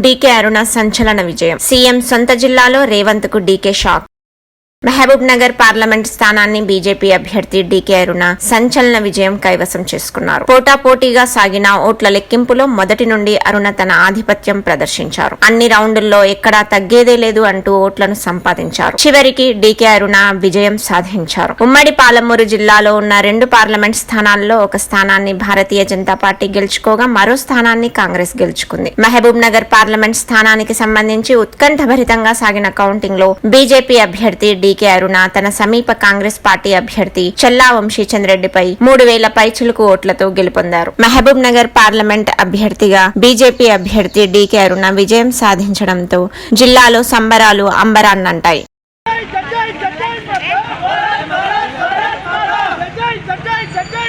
DK Aruna సంచలన విజయం. CM సొంత జిల్లాలో రేవంత్కు DK shock. Mahabub Nagar parliament స్థానాన్ని బీజేపీ అభ్యర్థి డీకే అరుణ సంచలన విజయం కైవసం చేసుకున్నారు. పోటాపోటీగా సాగిన ఓట్ల లెక్కింపులో మొదటి నుండి అరుణ తన ఆధిపత్యం ప్రదర్శించారు. అన్ని రౌండుల్లో ఎక్కడా తగ్గేదే లేదు అంటూ ఓట్లను సంపాదించారు. చివరికి డీకే అరుణ విజయం సాధించారు. ఉమ్మడి పాలమూరు జిల్లాలో ఉన్న రెండు పార్లమెంట్ స్థానాల్లో ఒక స్థానాన్ని భారతీయ జనతా పార్టీ గెలుచుకోగా మరో స్థానాన్ని కాంగ్రెస్ గెలుచుకుంది. మహబూబ్ నగర్ పార్లమెంట్ స్థానానికి సంబంధించి ఉత్కంఠభరితంగా సాగిన కౌంటింగ్లో బీజేపీ అభ్యర్థి డీకే అరుణ తన సమీప కాంగ్రెస్ పార్టీ అభ్యర్థి చెల్లా వంశీచంద్రెడ్డిపై మూడు వేల పైచులకు ఓట్లతో గెలుపొందారు మహబూబ్ నగర్ పార్లమెంట్ అభ్యర్థిగా బీజేపీ అభ్యర్థి డీకే అరుణ విజయం సాధించడంతో జిల్లాలో సంబరాలు అంబరాన్నంటాయి జై